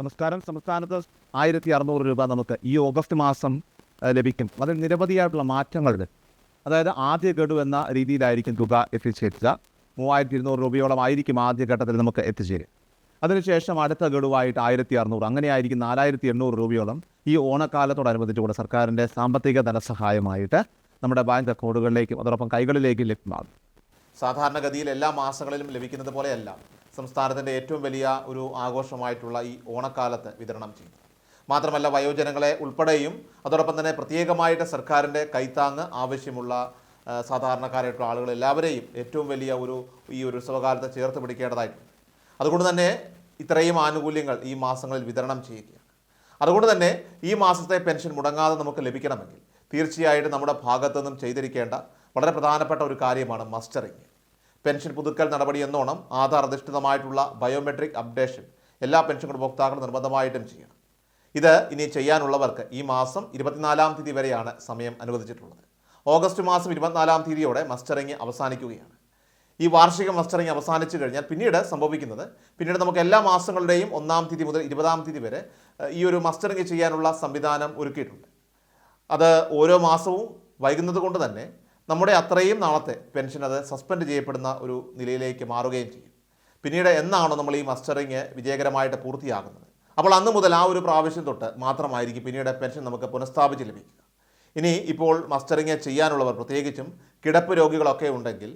നമസ്കാരം. സംസ്ഥാനത്ത് ആയിരത്തി അറുന്നൂറ് രൂപ നമുക്ക് ഈ ഓഗസ്റ്റ് മാസം ലഭിക്കും. അതിൽ നിരവധിയായിട്ടുള്ള മാറ്റങ്ങളുണ്ട് അതായത് ആദ്യ ഗഡു എന്ന രീതിയിലായിരിക്കും തുക എത്തിച്ചേരുക. മൂവായിരത്തി ഇരുന്നൂറ് രൂപയോളം ആയിരിക്കും ആദ്യഘട്ടത്തിൽ നമുക്ക് എത്തിച്ചേരുക. അതിനുശേഷം അടുത്ത ഗഡുവായിട്ട് ആയിരത്തി അറുന്നൂറ് അങ്ങനെയായിരിക്കും നാലായിരത്തി എണ്ണൂറ് രൂപയോളം ഈ ഓണക്കാലത്തോടനുബന്ധിച്ചുകൂടെ സർക്കാരിന്റെ സാമ്പത്തിക ധനസഹായമായിട്ട് നമ്മുടെ ബാങ്ക് അക്കൗണ്ടുകളിലേക്കും അതോടൊപ്പം കൈകളിലേക്കും ലഭ്യമാകും. സാധാരണഗതിയിൽ എല്ലാ മാസങ്ങളിലും ലഭിക്കുന്നത് പോലെയല്ല സംസ്ഥാനത്തിന്റെ ഏറ്റവും വലിയ ഒരു ആഘോഷമായിട്ടുള്ള ഈ ഓണക്കാലത്ത് വിതരണം ചെയ്യുന്നത് മാത്രമല്ല വയോജനങ്ങളെ ഉൾപ്പെടെയും അതോടൊപ്പം തന്നെ പ്രത്യേകമായിട്ട് സർക്കാരിന്റെ കൈത്താങ്ങ് ആവശ്യമുള്ള സാധാരണക്കാരായിട്ടുള്ള ആളുകൾ എല്ലാവരെയും ഏറ്റവും വലിയ ഒരു ഈ ഒരു ഉത്സവകാലത്ത് ചേർത്ത് പിടിക്കേണ്ടതായിട്ടുണ്ട്. അതുകൊണ്ട് തന്നെ ഇത്രയും ആനുകൂല്യങ്ങൾ ഈ മാസങ്ങളിൽ വിതരണം ചെയ്യുകയാണ്. അതുകൊണ്ട് തന്നെ ഈ മാസത്തെ പെൻഷൻ മുടങ്ങാതെ നമുക്ക് ലഭിക്കണമെങ്കിൽ തീർച്ചയായിട്ടും നമ്മുടെ ഭാഗത്തു നിന്നും ചെയ്തിരിക്കേണ്ട വളരെ പ്രധാനപ്പെട്ട ഒരു കാര്യമാണ് മസ്റ്ററിങ്. പെൻഷൻ പുതുക്കൽ നടപടി എന്നോണം ആധാർ അധിഷ്ഠിതമായിട്ടുള്ള ബയോമെട്രിക് അപ്ഡേഷൻ എല്ലാ പെൻഷൻ ഗുണഭോക്താക്കളും നിർബന്ധമായിട്ടും ചെയ്യണം. ഇത് ഇനി ചെയ്യാനുള്ളവർക്ക് ഈ മാസം ഇരുപത്തിനാലാം തീയതി വരെയാണ് സമയം അനുവദിച്ചിട്ടുള്ളത്. ഓഗസ്റ്റ് മാസം ഇരുപത്തിനാലാം തീയതിയോടെ മസ്റ്ററിങ് അവസാനിക്കുകയാണ്. ഈ വാർഷിക മസ്റ്ററിങ് അവസാനിച്ചു കഴിഞ്ഞാൽ പിന്നീട് സംഭവിക്കുന്നത് പിന്നീട് നമുക്ക് എല്ലാ മാസങ്ങളുടെയും ഒന്നാം തീയതി മുതൽ ഇരുപതാം തീയതി വരെ ഈ ഒരു മസ്റ്ററിങ് ചെയ്യാനുള്ള സംവിധാനം ഒരുക്കിയിട്ടുണ്ട്. അത് ഓരോ മാസവും വൈകുന്നത് കൊണ്ട് തന്നെ നമ്മുടെ അത്രയും നാളത്തെ പെൻഷൻ അത് സസ്പെൻഡ് ചെയ്യപ്പെടുന്ന ഒരു നിലയിലേക്ക് മാറുകയും ചെയ്യും. പിന്നീട് എന്നാണോ നമ്മൾ ഈ മസ്റ്ററിങ് വിജയകരമായിട്ട് പൂർത്തിയാകുന്നത്? അപ്പോൾ അന്ന് മുതൽ ആ ഒരു പ്രാവശ്യം തൊട്ട് മാത്രമായിരിക്കും പിന്നീട് പെൻഷൻ നമുക്ക് പുനഃസ്ഥാപിച്ച് ലഭിക്കുക. ഇനി ഇപ്പോൾ മസ്റ്ററിങ് ചെയ്യാനുള്ളവർ പ്രത്യേകിച്ചും കിടപ്പ് രോഗികളൊക്കെ ഉണ്ടെങ്കിൽ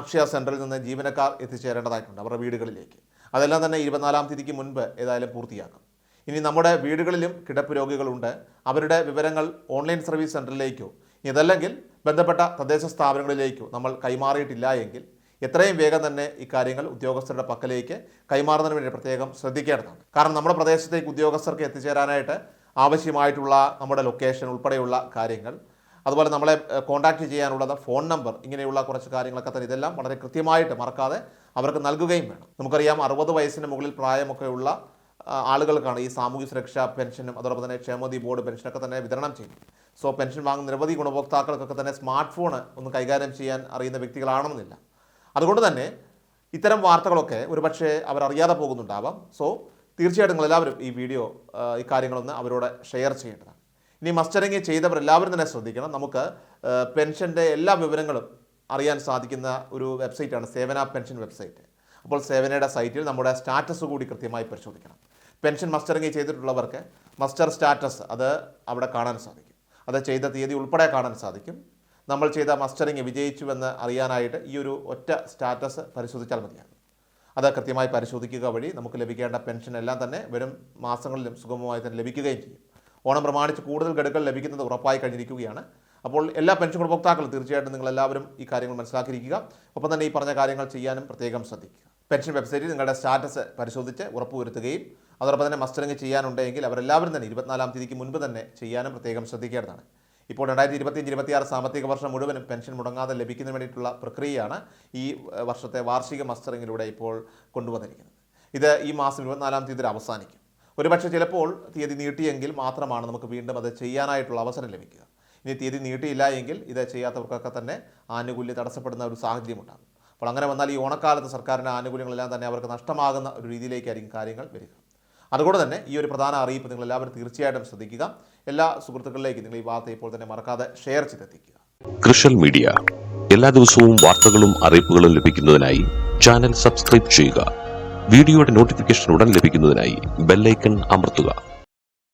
അക്ഷയ സെന്ററിൽ നിന്ന് ജീവനക്കാർ എത്തിച്ചേരേണ്ടതായിട്ടുണ്ട് അവരുടെ വീടുകളിലേക്ക്. അതെല്ലാം തന്നെ ഇരുപത്തിനാലാം തീയതിക്ക് മുൻപ് ഏതായാലും പൂർത്തിയാക്കും. ഇനി നമ്മുടെ വീടുകളിലും കിടപ്പ് രോഗികളുണ്ട്. അവരുടെ വിവരങ്ങൾ ഓൺലൈൻ സർവീസ് സെന്ററിലേക്കോ ഇതല്ലെങ്കിൽ ബന്ധപ്പെട്ട തദ്ദേശ സ്ഥാപനങ്ങളിലേക്കോ നമ്മൾ കൈമാറിയിട്ടില്ല എങ്കിൽ എത്രയും വേഗം തന്നെ ഇക്കാര്യങ്ങൾ ഉദ്യോഗസ്ഥരുടെ പക്കലേക്ക് കൈമാറുന്നതിന് വേണ്ടി പ്രത്യേകം ശ്രദ്ധിക്കേണ്ടതാണ്. കാരണം നമ്മുടെ പ്രദേശത്തേക്ക് ഉദ്യോഗസ്ഥർക്ക് എത്തിച്ചേരാനായിട്ട് ആവശ്യമായിട്ടുള്ള നമ്മുടെ ലൊക്കേഷൻ ഉൾപ്പെടെയുള്ള കാര്യങ്ങൾ അതുപോലെ നമ്മളെ കോൺടാക്റ്റ് ചെയ്യാനുള്ളത് ഫോൺ നമ്പർ ഇങ്ങനെയുള്ള കുറച്ച് കാര്യങ്ങളൊക്കെ തന്നെ ഇതെല്ലാം വളരെ കൃത്യമായിട്ട് മറക്കാതെ അവർക്ക് നൽകുകയും വേണം. നമുക്കറിയാം അറുപത് വയസ്സിന് മുകളിൽ പ്രായമൊക്കെയുള്ള ആളുകൾക്കാണ് ഈ സാമൂഹ്യ സുരക്ഷാ പെൻഷനും അതോടൊപ്പം തന്നെ ക്ഷേമനിധി ബോർഡ് പെൻഷനൊക്കെ തന്നെ വിതരണം ചെയ്യുന്നത്. സോ പെൻഷൻ വാങ്ങുന്ന നിരവധി ഗുണഭോക്താക്കൾക്കൊക്കെ തന്നെ സ്മാർട്ട് ഫോൺ ഒന്ന് കൈകാര്യം ചെയ്യാൻ അറിയുന്ന വ്യക്തികളാണെന്നില്ല. അതുകൊണ്ട് തന്നെ ഇത്തരം വാർത്തകളൊക്കെ ഒരുപക്ഷെ അവരറിയാതെ പോകുന്നുണ്ടാവാം. സോ തീർച്ചയായിട്ടും നിങ്ങൾ എല്ലാവരും ഈ വീഡിയോ ഇക്കാര്യങ്ങളൊന്ന് അവരോട് ഷെയർ ചെയ്യേണ്ടതാണ്. ഇനി മസ്റ്ററിങ് ചെയ്തവരെല്ലാവരും തന്നെ ശ്രദ്ധിക്കണം. നമുക്ക് പെൻഷന്റെ എല്ലാ വിവരങ്ങളും അറിയാൻ സാധിക്കുന്ന ഒരു വെബ്സൈറ്റാണ് സേവന പെൻഷൻ വെബ്സൈറ്റ്. അപ്പോൾ സേവനയുടെ സൈറ്റിൽ നമ്മുടെ സ്റ്റാറ്റസ് കൂടി കൃത്യമായി പരിശോധിക്കണം. പെൻഷൻ മസ്റ്ററിങ് ചെയ്തിട്ടുള്ളവർക്ക് മസ്റ്റർ സ്റ്റാറ്റസ് അത് അവിടെ കാണാൻ സാധിക്കും. അത് ചെയ്ത തീയതി ഉൾപ്പെടെ കാണാൻ സാധിക്കും. നമ്മൾ ചെയ്ത മസ്റ്ററിങ് വിജയിച്ചുവെന്ന് അറിയാനായിട്ട് ഈ ഒരു ഒറ്റ സ്റ്റാറ്റസ് പരിശോധിച്ചാൽ മതിയാകും അത് കൃത്യമായി പരിശോധിക്കുക വഴി നമുക്ക് ലഭിക്കേണ്ട പെൻഷൻ എല്ലാം തന്നെ വരും മാസങ്ങളിലും സുഗമമായി തന്നെ ലഭിക്കുകയും ചെയ്യും. ഓണം പ്രമാണിച്ച് കൂടുതൽ ഗഡുക്കൾ ലഭിക്കുന്നത് ഉറപ്പായി കഴിഞ്ഞിരിക്കുകയാണ്. അപ്പോൾ എല്ലാ പെൻഷൻ ഗുണഭോക്താക്കളും തീർച്ചയായിട്ടും നിങ്ങളെല്ലാവരും ഈ കാര്യങ്ങൾ മനസ്സിലാക്കിയിരിക്കുക. ഒപ്പം തന്നെ ഈ പറഞ്ഞ കാര്യങ്ങൾ ചെയ്യാനും പ്രത്യേകം ശ്രദ്ധിക്കുക. പെൻഷൻ വെബ്സൈറ്റിൽ നിങ്ങളുടെ സ്റ്റാറ്റസ് പരിശോധിച്ച് ഉറപ്പുവരുത്തുകയും അതോടൊപ്പം തന്നെ മസ്റ്ററിങ് ചെയ്യാനുണ്ടെങ്കിൽ അവരെല്ലാവരും തന്നെ ഇരുപത്തിനാലാം തീയതിക്ക് മുൻപ് തന്നെ ചെയ്യാനും പ്രത്യേകം ശ്രദ്ധിക്കേണ്ടതാണ്. ഇപ്പോൾ രണ്ടായിരത്തി ഇരുപത്തിയഞ്ച് ഇരുപത്തിയാറ് സാമ്പത്തിക വർഷം മുഴുവനും പെൻഷൻ മുടങ്ങാതെ ലഭിക്കുന്നതിന് വേണ്ടിയിട്ടുള്ള പ്രക്രിയയാണ് ഈ വർഷത്തെ വാർഷിക മസ്റ്ററിങ്ങിലൂടെ ഇപ്പോൾ കൊണ്ടുവന്നിരിക്കുന്നത്. ഇത് ഈ മാസം ഇരുപത്തിനാലാം തീയതി അവസാനിക്കും. ഒരുപക്ഷെ ചിലപ്പോൾ തീയതി നീട്ടിയെങ്കിൽ മാത്രമാണ് നമുക്ക് വീണ്ടും അത് ചെയ്യാനായിട്ടുള്ള അവസരം ലഭിക്കുക. ഇനി തീയതി നീട്ടിയില്ല എങ്കിൽ ഇത് ചെയ്യാത്തവർക്കൊക്കെ തന്നെ ആനുകൂല്യം തടസ്സപ്പെടുന്ന ഒരു സാഹചര്യമുണ്ടാകും. അപ്പോൾ അങ്ങനെ വന്നാൽ ഈ ഓണക്കാലത്ത് സർക്കാരിന്റെ ആനുകൂല്യങ്ങളെല്ലാം തന്നെ അവർക്ക് നഷ്ടമാകുന്ന ഒരു രീതിയിലേക്കായിരിക്കും കാര്യങ്ങൾ വരിക. അതുകൊണ്ട് തന്നെ ഈ ഒരു പ്രധാന അറിയിപ്പ് നിങ്ങൾ എല്ലാവരും തീർച്ചയായിട്ടും ശ്രദ്ധിക്കുക. എല്ലാ സുഹൃത്തുക്കളിലേക്കും നിങ്ങൾ ഈ വാർത്ത ഇപ്പോൾ തന്നെ മറക്കാതെ ഷെയർ ചെയ്തെത്തിക്കുക. കൃഷൽ മീഡിയ. എല്ലാ ദിവസവും വാർത്തകളും അറിയിപ്പുകളും ലഭിക്കുന്നതിനായി ചാനൽ സബ്സ്ക്രൈബ് ചെയ്യുക. വീഡിയോയുടെ നോട്ടിഫിക്കേഷൻ ഉടൻ ലഭിക്കുന്നതിനായി ബെല്ലൈക്കൺ അമർത്തുക.